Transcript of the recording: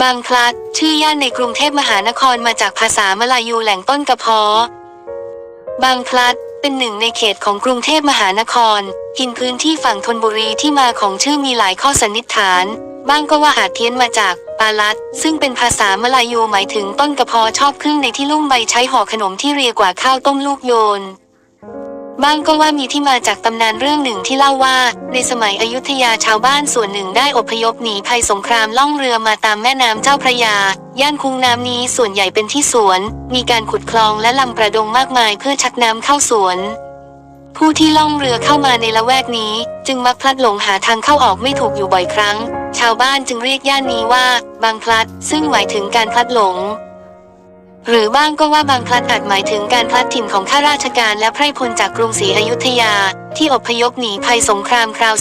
บางพลัด ชื่อย่านในกรุงเทพมหานครมาจากภาษามลายูแหล่งต้นกระเพาะบางพลัดเป็นหนึ่งในเขตของกรุงเทพมหานคร กินพื้นที่ฝั่งธนบุรีที่มาของชื่อมีหลายข้อสันนิษฐาน บ้างก็ว่าอาจเพี้ยนมาจากปาลัด ซึ่งเป็นภาษามลายูหมายถึงต้นกระเพาะชอบขึ้นในที่ลุ่มใบใช้ห่อขนมที่เรียกว่าข้าวต้มลูกโยน บ้างก็ว่ามีที่มาจากตำนานเรื่องหนึ่งที่เล่าว่า ในสมัยอยุธยาชาวบ้านส่วนหนึ่งได้อพยพหนีภัยสงครามล่องเรือมาตามแม่น้ำเจ้าพระยา ย่านคุ้งน้ำนี้ส่วนใหญ่เป็นที่สวน มีการขุดคลองและลำประดงมากมายเพื่อชักน้ำเข้าสวนผู้ที่ล่องเรือเข้ามาในละแวกนี้ จึงมักพลัดหลงหาทางเข้าออกไม่ถูกอยู่บ่อยครั้ง ชาวบ้านจึงเรียกย่านนี้ว่า บางพลัด ซึ่งหมายถึงการพลัดหลง หรือบ้างก็ว่าบางพลัดอาจหมายถึงการพลัดถิ่นของข้าราชการและไพร่พลจากกรุงศรีอยุธยา ที่อพยพหนีภัยสงครามคราว